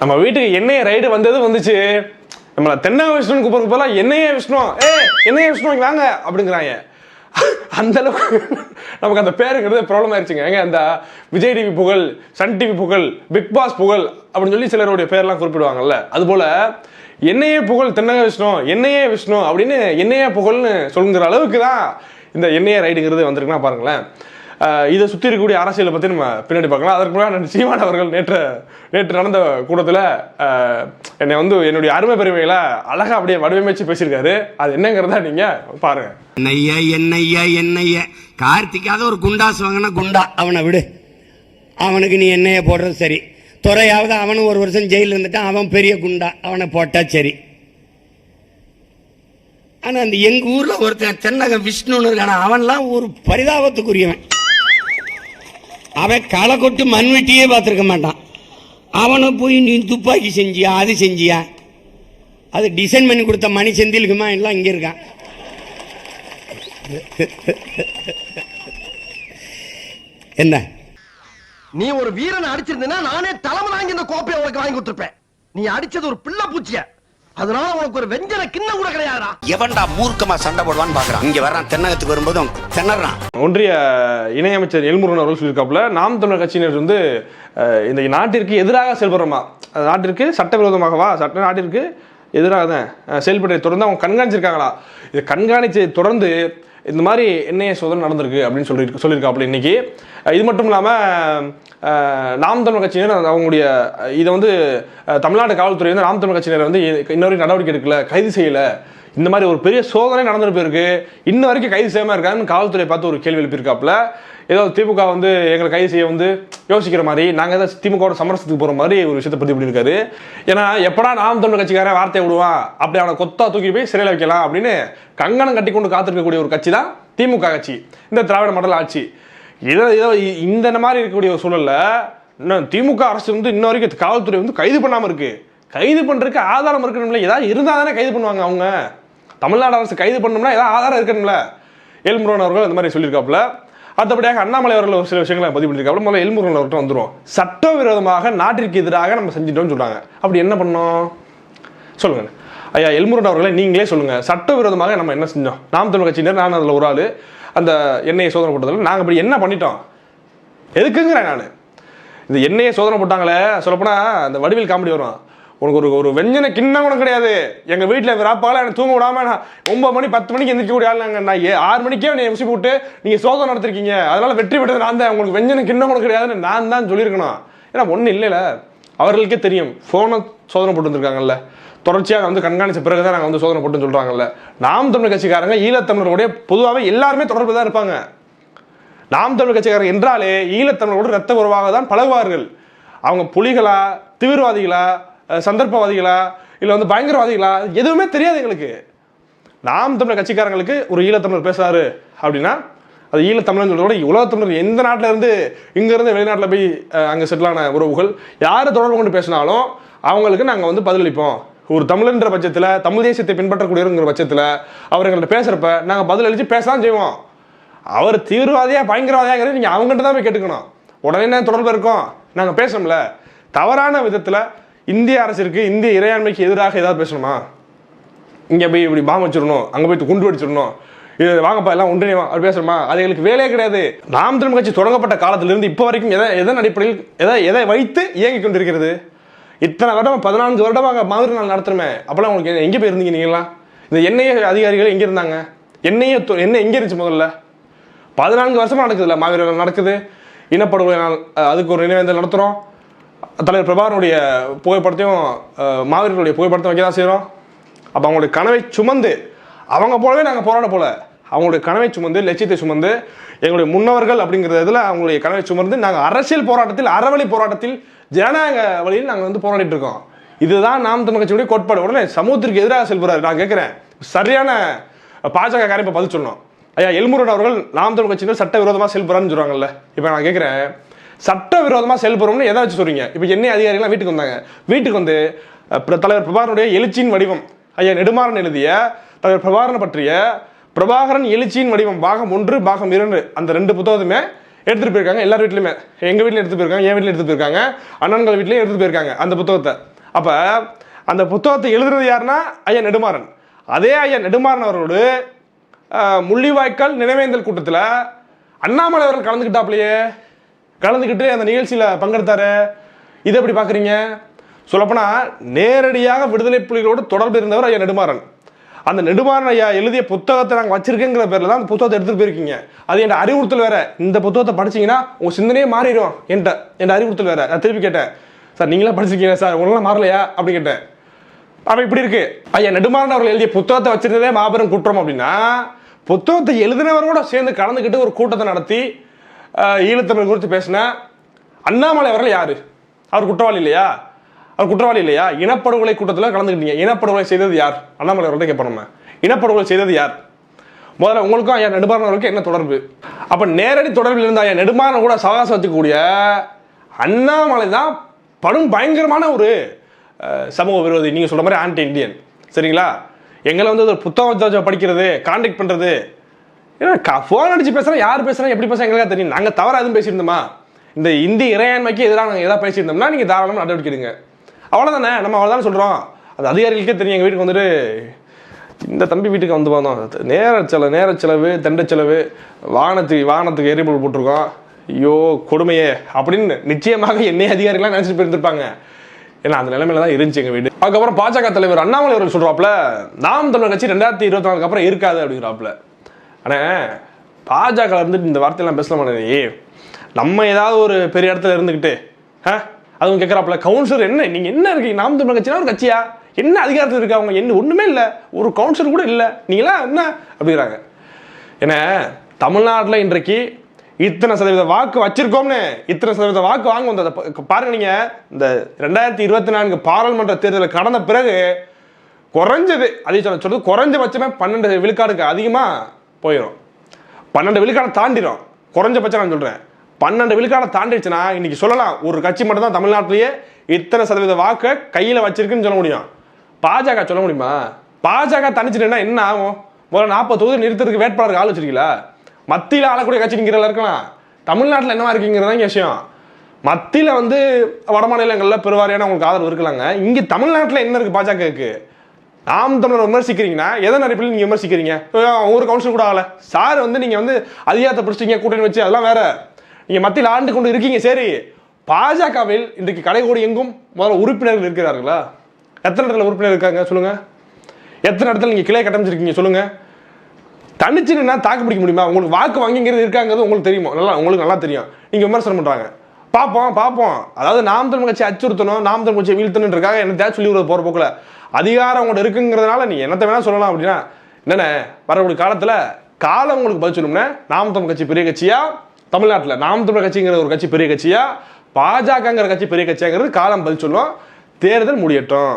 நம்ம வீட்டுக்கு எண்ணெய் ரைடு வந்தது வந்துச்சு. நம்மள தென்னக விஷ்ணுன்னு கூப்பிடுறது போல என்னையே விஷ்ணு ஏ எண்ணெயே விஷ்ணு வாங்க அப்படிங்கிறாங்க. அந்த அளவுக்கு நமக்கு அந்த பேருங்கிறது ப்ராப்ளம் ஆயிடுச்சுங்க ஏங்க அந்த Vijay TV Pugazh Sun TV Pugazh Bigg Boss Pugazh அப்படின்னு சொல்லி சிலருடைய பேர்லாம் குறிப்பிடுவாங்கல்ல. அதுபோல என்னையே புகழ் தென்னக விஷ்ணு என்னையே விஷ்ணு அப்படின்னு என்னையே புகழ்னு சொல்லுங்கிற அளவுக்கு தான் இந்த எண்ணெயே ரைடுங்கிறது வந்திருக்குன்னா பாருங்களேன். இதை சுற்றி இருக்கக்கூடிய அரசியலை பற்றி நம்ம பின்னாடி பார்க்கலாம். அதற்கு முன்னாடி சீமான் அவர்கள் நேற்று நேற்று நடந்த கூட்டத்தில் என்னை வந்து என்னுடைய அருமை பெருமைகளை அழகாக அப்படியே வடிவமைச்சு பேசியிருக்காரு. அது என்னங்கிறத நீங்கள் பாருங்கள் என்னையா என்னையா என்னையா கார்த்திக்காவது ஒரு குண்டாஸ் வாங்கினா குண்டா. அவனை விடு. அவனுக்கு நீ என்னைய போடுறது சரி. துறையாவது அவனும் ஒரு வருஷம் ஜெயிலில் இருந்துட்டான். அவன் பெரிய குண்டா. அவனை போட்டால் சரி. ஆனால் அந்த எங்கள் ஊரில் ஒருத்தன் தென்னக விஷ்ணுன்னு இருக்கான அவன்லாம் ஒரு பரிதாபத்துக்குரியவன். அவன் களை கொட்டு மண்வெட்டியே பார்த்துருக்க மாட்டான். அவனை போய் நீ துப்பாக்கி செஞ்சியா அது செஞ்சியா? அது டிசைன் பண்ணி கொடுத்த மணி செந்திலுக்குமா எல்லாம் இங்கே இருக்கான். என்ன? நீ ஒரு வீரனை அடிச்சிருந்தா நானே தலைமை வாங்கி இந்த கோப்பையை உனக்கு வாங்கி கொடுத்துருப்பேன். நீ அடிச்சது ஒரு பிள்ளை பூச்சிய? அதனால உனக்கு ஒரு வெஞ்சன கிண்ணம் கூட கிடையாதுடா. எவன்டா மூர்க்கமா சண்டை போடுவான்னு பாக்குறான். இங்க வர்றான் தென்னகத்துக்கு வரும்போதும் திணறான். ஒன்றிய இணையமைச்சர் எல்முருகன் அவர்கள் சொல்லியிருக்காப்புல நாம் தமிழர் கட்சியினர் வந்து இந்த நாட்டிற்கு எதிராக செயல்படுறோமா? அந்த நாட்டிற்கு சட்டவிரோதமாகவா? சட்ட நாட்டிற்கு எதிராக தான் செயல்பட்டு தொடர்ந்து அவங்க கண்காணிச்சிருக்காங்களா? இது கண்காணித்து தொடர்ந்து இந்த மாதிரி என்னைய சோதனை நடந்திருக்கு அப்படின்னு சொல்லி சொல்லியிருக்காப்புல இன்னைக்கு. இது மட்டும் இல்லாமல் நாம் தமிழ் கட்சியினர் அவங்களுடைய இதை வந்து தமிழ்நாடு காவல்துறை வந்து நாம் தமிழ் கட்சியினர் வந்து இன்னொரு நடவடிக்கை எடுக்கல கைது செய்யல. இந்த மாதிரி ஒரு பெரிய சோதனை நடந்துட்டு போயிருக்கு. இன்ன வரைக்கும் கைது செய்யாமல் இருக்காங்கன்னு காவல்துறை பார்த்து ஒரு கேள்வி எழுப்பியிருக்காப்புல. ஏதோ திமுக வந்து எங்களை கைது செய்ய வந்து யோசிக்கிற மாதிரி நாங்கள் ஏதாவது திமுகவோட சமரசத்துக்கு போகிற மாதிரி ஒரு விஷயத்தை பற்றி பண்ணியிருக்காரு ஏன்னா எப்படா நாம் தமிழ் கட்சிக்காரன் வார்த்தையை விடுவான் அப்படி அவனை கொத்தா தூக்கி போய் சிறையில் வைக்கலாம் அப்படின்னு கங்கணம் கட்டி கொண்டு காத்திருக்கக்கூடிய ஒரு கட்சி தான் திமுக கட்சி இந்த திராவிட மண்டல ஆட்சி. இதை இதை இந்த மாதிரி இருக்கக்கூடிய ஒரு சூழலில் இன்னும் திமுக அரசு வந்து இன்ன வரைக்கும் காவல்துறை வந்து கைது பண்ணாமல் இருக்குது கைது பண்ணுறதுக்கு ஆதாரம் இருக்கணும்ல ஏதாவது இருந்தால் தானே கைது பண்ணுவாங்க அவங்க. தமிழ்நாடு அரசு கைது பண்ணணும்னா ஏதாவது ஆதாரம் இருக்கணும்ல? எல்முருகன் அவர்கள் இந்த மாதிரி சொல்லியிருக்காப்புல. அடுத்தபடியாக அண்ணாமலை அவர்கள் ஒரு சில விஷயங்களை பதிவு பண்ணியிருக்காப்புல முதல்ல எல்முருகன் அவர்கிட்ட வந்துடும் சட்டவிரோதமாக நாட்டிற்கு எதிராக நம்ம செஞ்சிட்டோம்னு சொல்றாங்க. அப்படி என்ன பண்ணோம்? சொல்லுங்க. ஐயா எல்முருகன் அவர்களை நீங்களே சொல்லுங்க. சட்டவிரோதமாக நம்ம என்ன செஞ்சோம்? நாம் தமிழ் கட்சியினர் நான் அதில் ஒரு ஆள். அந்த எண்ணெயை சோதனை போட்டதில் நாங்கள் இப்படி என்ன பண்ணிட்டோம்? எதுக்குங்கிறேன் நான். இந்த எண்ணெயை சோதனை போட்டாங்களே சொல்லப்போனால் அந்த வடிவில் காமெடி வரும். உனக்கு ஒரு ஒரு வெஞ்சனை கிண்ணம் கூட கிடையாது. எங்கள் வீட்டில் விராப்பால எனக்கு தூங்க விடாம நான் ஒன்பது மணி பத்து மணிக்கு எந்திரிக்கக்கூடிய ஆள் நாங்கள் நான் ஏ- ஆறு மணிக்கே நீ விசி போட்டு நீங்கள் சோதனை நடத்திருக்கீங்க. அதனால் வெற்றி பெற்றது நான் தான். உங்களுக்கு வெஞ்சனை கிண்ணம் கூட கிடையாதுன்னு நான் தான் சொல்லியிருக்கணும். ஏன்னா ஒன்றும் இல்லைல்ல அவர்களுக்கே தெரியும். ஃபோனை சோதனை போட்டு வந்திருக்காங்கல்ல. தொடர்ச்சியாக வந்து கண்காணிச்ச பிறகு தான் நாங்கள் வந்து சோதனை போட்டுன்னு சொல்கிறாங்கல்ல நாம் தமிழ் கட்சிக்காரங்க ஈழத்தமிழர்களுடைய பொதுவாகவே எல்லாருமே தொடர்பு தான் இருப்பாங்க. நாம் தமிழ் கட்சிக்காரர் என்றாலே ஈழத்தமிழரோடு ரத்த உறவாக தான் பழகுவார்கள். அவங்க புலிகளா தீவிரவாதிகளா சந்தர்ப்பவாதிகளா? இல்லை வந்து பயங்கரவாதிகளா? எதுவுமே தெரியாது எங்களுக்கு. நாம் தமிழர் கட்சிக்காரங்களுக்கு ஒரு ஈழத்தமிழர் பேசுறாரு அப்படின்னா அது ஈழத்தமிழன் சொல்கிறத விட உலகத்தமிழர் எந்த நாட்டிலேருந்து இருந்து வெளிநாட்டில் போய் அங்கே செட்டிலான உறவுகள் யார் தொடர்பு கொண்டு பேசினாலும் அவங்களுக்கு நாங்கள் வந்து பதிலளிப்போம். ஒரு தமிழன்ற பட்சத்தில் தமிழ் தேசியத்தை பின்பற்றக்கூடியவங்கிற பட்சத்தில் அவர் எங்கள்கிட்ட நாங்கள் நாங்க பதிலளிச்சு பேசலாம் செய்வோம். அவர் தீவிரவாதியாக பயங்கரவாதியாங்கிறது நீங்கள் அவங்ககிட்ட தான் போய் கேட்டுக்கணும். உடனே என்ன தொடர்பு இருக்கோம்? நாங்கள் பேசணும்ல தவறான விதத்தில் இந்திய அரசிற்கு இந்திய இறையாண்மைக்கு எதிராக ஏதாவது பேசணுமா? இங்கே போய் இப்படி பாம் வச்சிடணும் அங்கே போய் குண்டு வெடிச்சிடணும் இது வாங்கப்பா எல்லாம் ஒன்றிணைவா அப்படி பேசுறோமா அது எங்களுக்கு வேலையே கிடையாது. நாம் தமிழ் கட்சி தொடங்கப்பட்ட காலத்திலிருந்து இப்போ வரைக்கும் எதை எதன் அடிப்படையில் எதை எதை வைத்து இயங்கிக் கொண்டிருக்கிறது? இத்தனை வருடம் பதினான்கு வருடமாக மாதிரி நாள் நடத்துறமே. அப்போலாம் உங்களுக்கு எங்கே போய் இருந்தீங்க நீங்களா இந்த எண்ணெய் அதிகாரிகள் எங்கே இருந்தாங்க? எண்ணெயை தொ- எங்கே இருந்துச்சு முதல்ல? பதினான்கு வருஷமாக நடக்குதுல்ல மாவீரர்கள் நடக்குது. இனப்படுகொலை நாள் அதுக்கு ஒரு நினைவேந்தல் நடத்துகிறோம் தலைவர் பிரபாகரனுடைய புகைப்படத்தையும் மாவீரர்களுடைய புகைப்படத்தை வைக்க தான் செய்கிறோம் அப்போ அவங்களுடைய கனவை சுமந்து அவங்க போலவே நாங்கள் போராட போல. அவங்களுடைய கனவை சுமந்து லட்சியத்தை சுமந்து எங்களுடைய முன்னவர்கள் அப்படிங்கிற இதில் அவங்களுடைய கனவை சுமந்து நாங்கள் அரசியல் போராட்டத்தில் அறவழி போராட்டத்தில் ஜனநாயக வழியில் நாங்கள் வந்து போராடிட்டு இருக்கோம். இதுதான் நாம் தமிழ் கட்சியுடைய கோட்பாடு. உடனே சமூகத்திற்கு எதிராக செல்கிறார். நான் கேட்குறேன் சரியான பாஜக காரியம் இப்போ பதில் சொன்னோம் ஐயா எல்முருகன் அவர்கள் நாம் தமிழ் கட்சியினர் சட்டவிரோதமாக செயல்படுறான்னு சொல்கிறாங்கல்ல இப்போ நான் கேட்குறேன் சட்டவிரோதமாக செயல்படுறோம்னு எதை வச்சு சொல்றீங்க? இப்போ எண்ணெய் அதிகாரிகள்லாம் வீட்டுக்கு வந்தாங்க. வீட்டுக்கு வந்து தலைவர் பிரபாகரனுடைய எழுச்சியின் வடிவம். ஐயா நெடுமாறன் எழுதிய தலைவர் பிரபாகரனை பற்றிய பிரபாகரன் எழுச்சியின் வடிவம் பாகம் ஒன்று பாகம் இரண்டு அந்த ரெண்டு புத்தகத்துமே எடுத்துட்டு போயிருக்காங்க எல்லார் வீட்லையுமே. எங்கள் வீட்டில் எடுத்து போயிருக்காங்க என் வீட்டில் எடுத்து போயிருக்காங்க அண்ணன்கள் வீட்லேயும் எடுத்துட்டு போயிருக்காங்க அந்த புத்தகத்தை. அப்போ அந்த புத்தகத்தை எழுதுறது யாருன்னா ஐயா நெடுமாறன். அதே ஐயா நெடுமாறன் அவரோடு முள்ளிவாய்க்கால் நினைவேந்தல் கூட்டத்தில் அண்ணாமலை அவர்கள் கலந்துக்கிட்டாப்லையே. கலந்துக்கிட்டு அந்த நிகழ்ச்சியில் பங்கெடுத்தாரு. இதை எப்படி பார்க்குறீங்க? சொல்லப்போனால் நேரடியாக விடுதலை புலிகளோடு தொடர்பு இருந்தவர் ஐயா நெடுமாறன். அந்த நெடுமாறன் ஐயா எழுதிய புத்தகத்தை நாங்கள் வச்சிருக்கேங்கிற பேரில் தான் அந்த புத்தகத்தை எடுத்துகிட்டு போயிருக்கீங்க. அது என் அறிவுறுத்தல் வேற. இந்த புத்தகத்தை படிச்சீங்கன்னா உங்கள் சிந்தனையே மாறிடும் என்கிட்ட என் அறிவுறுத்தல் வேற. நான் திருப்பி கேட்டேன் சார் நீங்களாம் படிச்சிருக்கீங்க சார்? உங்களெலாம் மாறலையா? அப்படி கேட்டேன். அவன் இப்படி இருக்கு. ஐயா நெடுமாறன் அவர்கள் எழுதிய புத்தகத்தை வச்சிருந்ததே மாபெரும் குற்றம் அப்படின்னா புத்தகத்தை எழுதினவரோட சேர்ந்து கலந்துக்கிட்டு ஒரு கூட்டத்தை நடத்தி ஈழத்தமிழ் குறித்து பேசின அண்ணாமலை அவர்கள் யாரு? அவர் குற்றவாளி இல்லையா? அவர் குற்றவாளி இல்லையா? இனப்படுகொலை கூட்டத்தில் கலந்துக்கிட்டீங்க இனப்படுகொலை செய்தது யார்? அண்ணாமலை அவர்கள்ட்ட கேட்போம் நம்ம. இனப்படுகொலை செய்தது யார்? முதல்ல உங்களுக்கும் ஐயா நெடுமாறனவர்களுக்கு என்ன தொடர்பு? அப்போ நேரடி தொடர்பில் இருந்த ஐயா நெடுமாறன் கூட சகாசம் வச்சுக்கூடிய அண்ணாமலை தான் படும் பயங்கரமான ஒரு சமூக விரோதி. நீங்கள் சொல்கிற மாதிரி ஆன்டி இந்தியன் சரிங்களா? எங்களை வந்து ஒரு புத்தகம் படிக்கிறது கான்டாக்ட் பண்ணுறது ஏன்னா ஃபோன் அடிச்சு பேசுறா யார் பேசுறா எப்படி பேசுறா எங்களுக்கு தெரியும். நாங்கள் தவறா எதுவும் பேசியிருந்தோமா? இந்த இந்தி இறையாண்மைக்கு எதிராக நாங்கள் எதாவது பேசியிருந்தோம்னா நீங்கள் தாராளமாக நடவடிக்கை எடுங்க. அவ்வளோதானே நம்ம அவ்வளோதானே சொல்கிறோம் அது அதிகாரிகளுக்கே தெரியும். எங்கள் வீட்டுக்கு வந்துட்டு இந்த தம்பி வீட்டுக்கு வந்து வந்தோம். நேர செலவு நேர செலவு தண்ட செலவு வாகனத்துக்கு வாகனத்துக்கு எரிபொருள் போட்டிருக்கோம். ஐயோ கொடுமையே அப்படின்னு நிச்சயமாக என்னை அதிகாரிகளாம் நினச்சிட்டு போயிருந்திருப்பாங்க. ஏன்னா அந்த நிலைமையில தான் இருந்துச்சு எங்கள் வீடு. அதுக்கப்புறம் பாஜக தலைவர் அண்ணாமலை அவர்கள் சொல்கிறாப்புல நாம் தமிழர் கட்சி ரெண்டாயிரத்தி இருபத்தி நாலுக்கு அப்புறம் இருக்காது அப்படிங்கிறாப்புல. ஆனால் பாஜக இருந்துட்டு இந்த வார்த்தையெல்லாம் பேசல நீ நம்ம ஏதாவது ஒரு பெரிய இடத்துல இருந்துக்கிட்டு ஆ அதுவும் கேட்குறாப்புல கவுன்சிலர் என்ன? நீங்கள் என்ன இருக்கீங்க நாம் தமிழ் கட்சினா ஒரு கட்சியா? என்ன அதிகாரத்தில் இருக்கா அவங்க? என்ன ஒன்றுமே இல்லை. ஒரு கவுன்சிலர் கூட இல்லை. நீங்களா என்ன? அப்படிங்கிறாங்க. ஏன்னா தமிழ்நாட்டில் இன்றைக்கு இத்தனை சதவீத வாக்கு வச்சிருக்கோம்னு. இத்தனை சதவீத வாக்கு வாங்க வந்ததை பாருங்க நீங்க. இந்த ரெண்டாயிரத்தி இருபத்தி நான்கு பாராளுமன்ற தேர்தலில் கடந்த பிறகு குறைஞ்சது அதே சொல்ல சொல்றது குறைஞ்சபட்சமே பன்னெண்டு விழுக்காடுக்கு அதிகமாக போயிடும் பன்னெண்டு விழுக்காடை தாண்டிடும் குறைஞ்சபட்சம் நான் சொல்கிறேன் பன்னெண்டு விழுக்காடை தாண்டிடுச்சுன்னா இன்றைக்கி சொல்லலாம் ஒரு கட்சி மட்டும் தான் தமிழ்நாட்டிலேயே இத்தனை சதவீத வாக்கை கையில் வச்சிருக்குன்னு சொல்ல முடியும். பாஜக சொல்ல முடியுமா? பாஜக தனிச்சுட்டுனா என்ன ஆகும்? முதல்ல நாற்பது தொகுதி நிறுத்தத்துக்கு வேட்பாளருக்கு ஆள் வச்சிருக்கீங்களா? மத்தியில் ஆளக்கூடிய கட்சி நீங்கிறல இருக்கலாம். தமிழ்நாட்டில் என்னவா இருக்கீங்கிறது தான் விஷயம். மத்தியில் வந்து வட மாநிலங்களில் பெருவாரியான உங்களுக்கு ஆதரவு இருக்கலாங்க. இங்கே தமிழ்நாட்டில் என்ன இருக்கு பாஜகவுக்கு? ஆம் தமிழர் விமர்சிக்கிறீங்கன்னா எதன் அடிப்படையில் நீங்கள் விமர்சிக்கிறீங்க? ஒரு கவுன்சில் கூட ஆகல. சார் வந்து நீங்கள் வந்து அதிகாரத்தை பிடிச்சிங்க கூட்டணி வச்சு அதெல்லாம் வேற. நீங்கள் மத்தியில் ஆண்டு கொண்டு இருக்கீங்க சரி. பாஜகவில் இன்றைக்கு கடைகோடி எங்கும் முதல்ல உறுப்பினர்கள் இருக்கிறார்களா? எத்தனை இடத்துல உறுப்பினர் இருக்காங்க சொல்லுங்கள் எத்தனை இடத்துல நீங்கள் கிளை கட்டமைச்சிருக்கீங்க சொல்லுங்கள் தனிச்சு என்ன தாக்கு பிடிக்க முடியுமா? உங்களுக்கு வாக்கு வாங்கிங்கிறது இருக்காங்கிறது உங்களுக்கு தெரியுமா? நல்லா உங்களுக்கு நல்லா தெரியும். நீங்கள் விமர்சனம் பண்ணுறாங்க பார்ப்போம் பார்ப்போம் அதாவது நாம் தமிழ் கட்சி அச்சுறுத்தணும் நாம் தமிழ் கட்சி வீழ்த்தணுன்றக்காக என்ன தேவை சொல்லி போகிற போக்கில். அதிகாரம் உங்கள்கிட்ட இருக்குங்கிறதுனால நீ என்னத்தை வேணால் சொல்லலாம் அப்படின்னா என்னென்ன வரக்கூடிய காலத்தில் காலம் உங்களுக்கு பதில் சொல்லணும்னா நாம் தமிழ் கட்சி பெரிய கட்சியா? தமிழ்நாட்டில் நாம் தமிழ் கட்சிங்கிற ஒரு கட்சி பெரிய கட்சியா? பாஜகங்கிற கட்சி பெரிய கட்சியாங்கிறது காலம் பதில் சொல்லும். தேர்தல் முடியட்டும்.